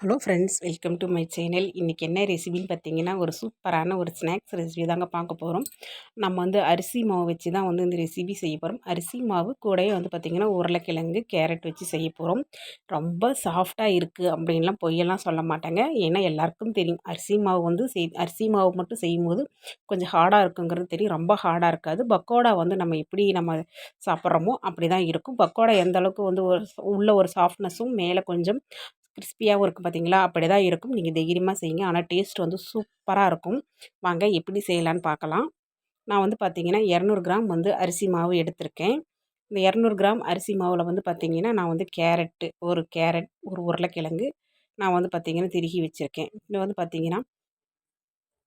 Hello friends welcome to my channel. இன்றைக்கி என்ன ரெசிபின்னு பார்த்தீங்கன்னா ஒரு சூப்பரான ஒரு ஸ்நாக்ஸ் ரெசிபி தாங்க பார்க்க போகிறோம் நம்ம வந்து அரிசி மாவு வச்சு தான் வந்து இந்த ரெசிபி செய்ய போகிறோம் அரிசி மாவு கூடயே வந்து பார்த்திங்கன்னா உருளைக்கிழங்கு கேரட் வச்சு செய்ய போகிறோம் ரொம்ப சாஃப்டாக இருக்குது அப்படின்லாம் பொய்யெல்லாம் சொல்ல மாட்டாங்க. ஏன்னா எல்லாருக்கும் தெரியும். அரிசி மாவு வந்து செய் அரிசி மாவு மட்டும் செய்யும்போது கொஞ்சம் ஹார்டாக இருக்குங்கிறது தெரியும். ரொம்ப ஹார்டாக இருக்காது. பக்கோடா வந்து நம்ம எப்படி நம்ம சாப்பிட்றோமோ அப்படி தான் இருக்கும். பக்கோடா எந்த அளவுக்கு வந்து ஒரு உள்ள ஒரு சாஃப்ட்னஸும் மேலே கொஞ்சம் கிறிஸ்பியாகவும் இருக்குது பார்த்தீங்களா அப்படி தான் இருக்கும். நீங்கள் தைரியமாக செய்யுங்க. ஆனால் டேஸ்ட் வந்து சூப்பராக இருக்கும். வாங்க எப்படி செய்யலான்னு பார்க்கலாம் நான் வந்து பார்த்திங்கன்னா இரநூறு கிராம் வந்து அரிசி மாவு எடுத்திருக்கேன். இந்த இரநூறு கிராம் அரிசி மாவில் வந்து பார்த்திங்கன்னா நான் வந்து கேரட்டு ஒரு கேரட் ஒரு உருளைக்கிழங்கு நான் வந்து பார்த்திங்கன்னா திருகி வச்சுருக்கேன். இதில் வந்து பார்த்திங்கன்னா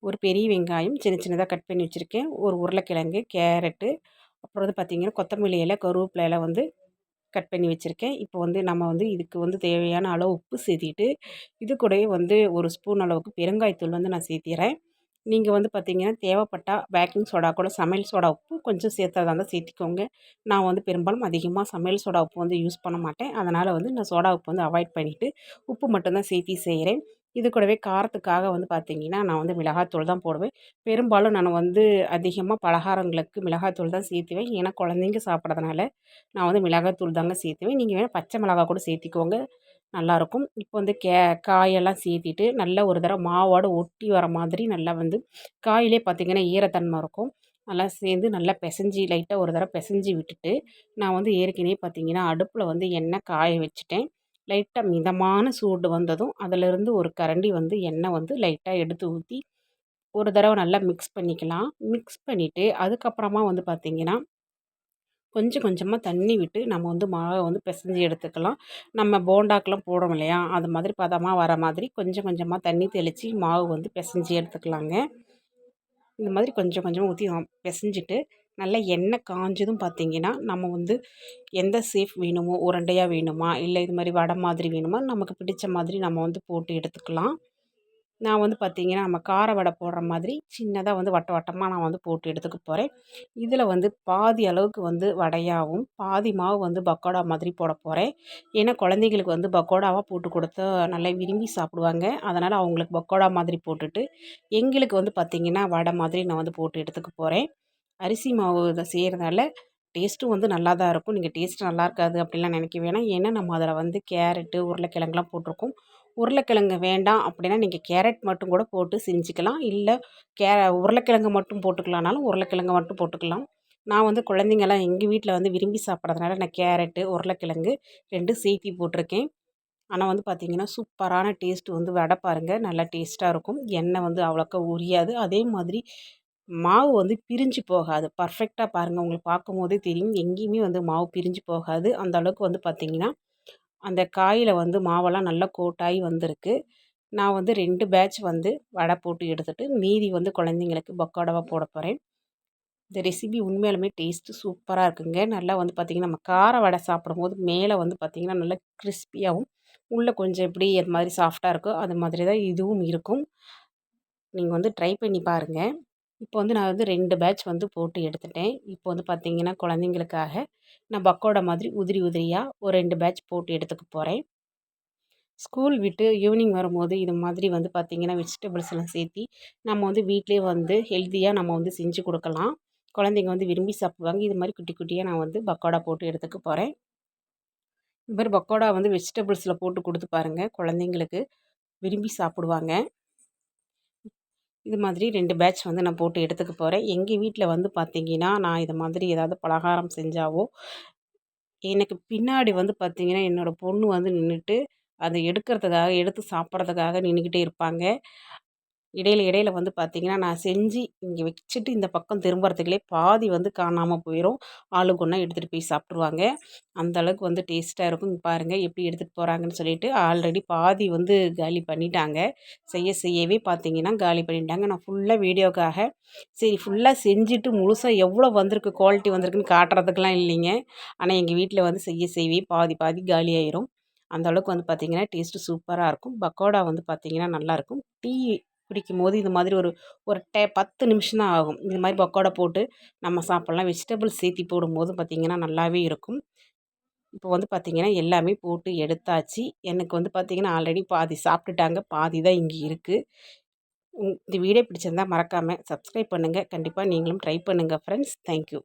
ஒரு பெரிய வெங்காயம் சின்ன சின்னதாக கட் பண்ணி வச்சுருக்கேன். ஒரு உருளைக்கிழங்கு கேரட்டு அப்புறம் வந்து பார்த்திங்கன்னா கொத்தமல்லி இலை கருவேப்பிலை இலை வந்து கட் பண்ணி வச்சுருக்கேன். இப்போ வந்து நம்ம வந்து இதுக்கு வந்து தேவையான அளவு உப்பு சேர்த்திட்டு இது கூடவே வந்து ஒரு ஸ்பூன் அளவுக்கு பெருங்காயத்தூள் வந்து நான் சேர்த்திறேன். நீங்கள் வந்து பார்த்திங்கன்னா தேவைப்பட்டால் பேக்கிங் சோடா கூட சமையல் சோடா உப்பு கொஞ்சம் சேர்த்ததாக இருந்தால் சேர்த்திக்கோங்க. நான் வந்து பெரும்பாலும் அதிகமாக சமையல் சோடா உப்பு வந்து யூஸ் பண்ண மாட்டேன். அதனால் வந்து நான் சோடா உப்பு வந்து அவாய்ட் பண்ணிவிட்டு உப்பு மட்டும்தான் சேர்த்தி செய்கிறேன் இது கூடவே காரத்துக்காக வந்து பார்த்திங்கன்னா நான் வந்து மிளகாத்தூள் தான் போடுவேன். பெரும்பாலும் நான் வந்து அதிகமாக பலகாரங்களுக்கு மிளகாத்தூள் தான் சேர்த்துவேன். ஏன்னா குழந்தைங்க சாப்பிட்றதுனால நான் வந்து மிளகாத்தூள் தாங்க சேர்த்துவேன். நீங்கள் வேணால் பச்சை மிளகா கூட சேர்த்திக்கோங்க. நல்லாயிருக்கும். இப்போ வந்து கே காயெல்லாம் சேர்த்திட்டு நல்லா ஒரு தடவை மாவோடு ஒட்டி வர மாதிரி நல்லா வந்து காயிலே பார்த்திங்கன்னா ஈரத்தன்மை இருக்கும். நல்லா சேர்ந்து நல்லா பிசைஞ்சி லைட்டாக ஒரு தடவை பிசைஞ்சி விட்டுட்டு நான் வந்து ஏற்கனவே பார்த்திங்கன்னா அடுப்பில் வந்து எண்ணெய் காய வச்சுட்டேன். லைட்டாக மிதமான சூடு வந்ததும் அதிலிருந்து ஒரு கரண்டி வந்து எண்ணெய் வந்து லைட்டாக எடுத்து ஊற்றி ஒரு தடவை நல்லா மிக்ஸ் பண்ணிக்கலாம். மிக்ஸ் பண்ணிவிட்டு அதுக்கப்புறமா வந்து பார்த்திங்கன்னா கொஞ்சம் கொஞ்சமாக தண்ணி விட்டு நம்ம வந்து மாவை வந்து பிசைஞ்சு எடுத்துக்கலாம். நம்ம போண்டாக்கெலாம் போடுறோம் இல்லையா? அது மாதிரி பதமாக வர மாதிரி கொஞ்சம் கொஞ்சமாக தண்ணி தெளித்து மாவு வந்து பிசைஞ்சு எடுத்துக்கலாங்க. இந்த மாதிரி கொஞ்சம் கொஞ்சமாக ஊற்றி பிசைஞ்சிட்டு நல்லா எண்ணெய் காஞ்சதும் பார்த்திங்கன்னா நம்ம வந்து எந்த சேஃப் வேணுமோ உருண்டையாக வேணுமா இல்லை இது மாதிரி வடை மாதிரி வேணுமா நமக்கு பிடித்த மாதிரி நம்ம வந்து போட்டு எடுத்துக்கலாம். நான் வந்து பார்த்திங்கன்னா நம்ம கார வடை போடுற மாதிரி சின்னதாக வந்து வட்ட வட்டமாக நான் வந்து போட்டு எடுத்துக்க போகிறேன் இதில் வந்து பாதி அளவுக்கு வந்து வடையாகவும் பாதி மாவு வந்து பக்கோடா மாதிரி போட போகிறேன் ஏன்னா குழந்தைங்களுக்கு வந்து பக்கோடாவாக போட்டு கொடுத்தா நல்லா விரும்பி சாப்பிடுவாங்க. அதனால் அவங்களுக்கு பக்கோடா மாதிரி போட்டுட்டு எங்களுக்கு வந்து பார்த்திங்கன்னா வடை மாதிரி நான் வந்து போட்டு எடுத்துக்க போகிறேன் அரிசி மாவு இதை செய்கிறதால டேஸ்ட்டும் வந்து நல்லா தான் இருக்கும். நீங்கள் டேஸ்ட் நல்லா இருக்காது அப்படிலாம் நினைக்க வேணாம். ஏன்னா நம்ம அதில் வந்து கேரட்டு உருளைக்கிழங்குலாம் போட்டிருக்கோம். உருளைக்கிழங்கு வேண்டாம் அப்படின்னா நீங்கள் கேரட் மட்டும் கூட போட்டு செஞ்சுக்கலாம். இல்லை கே உருளைக்கிழங்கு மட்டும் போட்டுக்கலானாலும் உருளைக்கிழங்கு மட்டும் போட்டுக்கலாம். நான் வந்து குழந்தைங்கள்லாம் எங்கள் வீட்டில் வந்து விரும்பி சாப்பிட்றதுனால நான் கேரட்டு உருளைக்கிழங்கு ரெண்டு சேர்த்தி போட்டிருக்கேன். ஆனால் வந்து பார்த்திங்கன்னா சூப்பரான டேஸ்ட்டு வந்து வடை பாருங்கள் நல்லா டேஸ்ட்டாக இருக்கும். எண்ணெய் வந்து அவ்வளோக்கா உரியாது. அதே மாதிரி மாவு வந்து பிரிஞ்சு போகாது. பர்ஃபெக்டாக பாருங்கள் உங்களுக்கு பார்க்கும் போதே தெரியும். எங்கேயுமே வந்து மாவு பிரிஞ்சு போகாது. அந்த அளவுக்கு வந்து பார்த்திங்கன்னா அந்த காயில் வந்து மாவெல்லாம் நல்லா கோட்டாகி வந்திருக்கு. நான் வந்து ரெண்டு பேட்ச் வந்து வடை போட்டு எடுத்துகிட்டு மீதி வந்து குழந்தைங்களுக்கு பக்கோடாவாக போட போகிறேன் இந்த ரெசிபி உண்மையாலுமே டேஸ்ட்டு சூப்பராக இருக்குங்க. நல்லா வந்து பார்த்திங்கன்னா நம்ம கார வடை சாப்பிடும்போது மேலே வந்து பார்த்திங்கன்னா நல்லா கிறிஸ்பியாகவும் உள்ளே கொஞ்சம் எப்படி அது மாதிரி சாஃப்டாக இருக்கோ அது மாதிரி தான் இதுவும் இருக்கும். நீங்கள் வந்து ட்ரை பண்ணி பாருங்கள் இப்போ வந்து நான் வந்து ரெண்டு பேட்ச் வந்து போட்டு எடுத்துட்டேன். இப்போ வந்து பார்த்திங்கன்னா குழந்தைங்களுக்காக நான் பக்கோடா மாதிரி உதிரி உதிரியாக ஒரு ரெண்டு பேட்ச் போட்டு எடுத்துக்க போகிறேன் ஸ்கூல் விட்டு ஈவினிங் வரும்போது இது மாதிரி வந்து பார்த்திங்கன்னா வெஜிடபிள்ஸ் எல்லாம் சேர்த்தி நம்ம வந்து வீட்டிலே வந்து ஹெல்த்தியாக நம்ம வந்து செஞ்சு கொடுக்கலாம். குழந்தைங்க வந்து விரும்பி சாப்பிடுவாங்க. இது மாதிரி குட்டி குட்டியாக நான் வந்து பக்கோடா போட்டு எடுத்துக்க போகிறேன் இது மாதிரி பக்கோடா வந்து வெஜிடபிள்ஸில் போட்டு கொடுத்து பாருங்கள் குழந்தைங்களுக்கு விரும்பி சாப்பிடுவாங்க. இது மாதிரி ரெண்டு பேட்ச் வந்து நான் போட்டு எடுத்துக்க போகிறேன் எங்கள் வீட்டில் வந்து பார்த்திங்கன்னா நான் இது மாதிரி ஏதாவது பலகாரம் செஞ்சாவோ எனக்கு பின்னாடி வந்து பார்த்திங்கன்னா என்னோடய பொண்ணு வந்து நின்றுட்டு அதை எடுக்கிறதுக்காக எடுத்து சாப்பிட்றதுக்காக நின்றுக்கிட்டே இருப்பாங்க. இடையில இடையில வந்து பார்த்திங்கன்னா நான் செஞ்சு இங்கே வச்சுட்டு இந்த பக்கம் திரும்புறதுக்குள்ளே பாதி வந்து காணாமல் போயிடும் ஆளுக்கு ஒன்றா எடுத்துகிட்டு போய் சாப்பிட்ருவாங்க அந்தளவுக்கு வந்து டேஸ்ட்டாக இருக்கும். பாருங்கள் எப்படி எடுத்துகிட்டு போகிறாங்கன்னு சொல்லிட்டு ஆல்ரெடி பாதி வந்து காலி பண்ணிட்டாங்க. செய்ய செய்யவே பார்த்திங்கன்னா காலி பண்ணிட்டாங்க. நான் ஃபுல்லாக வீடியோக்காக சரி ஃபுல்லாக செஞ்சுட்டு முழுசாக எவ்வளோ வந்திருக்கு குவாலிட்டி வந்திருக்குன்னு காட்டுறதுக்கெலாம் இல்லைங்க. ஆனால் எங்கள் வீட்டில் வந்து செய்ய செய்யவே பாதி பாதி காலி ஆயிரும். அந்த அளவுக்கு வந்து பார்த்திங்கன்னா டேஸ்ட்டு சூப்பராக இருக்கும். பக்கோடா வந்து பார்த்திங்கன்னா நல்லாயிருக்கும் டீ பிடிக்கும்போது இது மாதிரி ஒரு ஒரு டே பத்து நிமிஷம் தான் ஆகும். இது மாதிரி பக்கோடை போட்டு நம்ம சாப்பிட்லாம். வெஜிடபிள்ஸ் சேர்த்தி போடும்போது பார்த்திங்கன்னா நல்லாவே இருக்கும். இப்போ வந்து பார்த்திங்கன்னா எல்லாமே போட்டு எடுத்தாச்சு. எனக்கு வந்து பார்த்திங்கன்னா ஆல்ரெடி பாதி சாப்பிட்டுட்டாங்க. பாதி தான் இங்கே இருக்குது இந்த வீடியோ பிடிச்சிருந்தால் மறக்காமல் சப்ஸ்கிரைப் பண்ணுங்கள் கண்டிப்பாக நீங்களும் ட்ரை பண்ணுங்கள் ஃப்ரெண்ட்ஸ். தேங்க்யூ.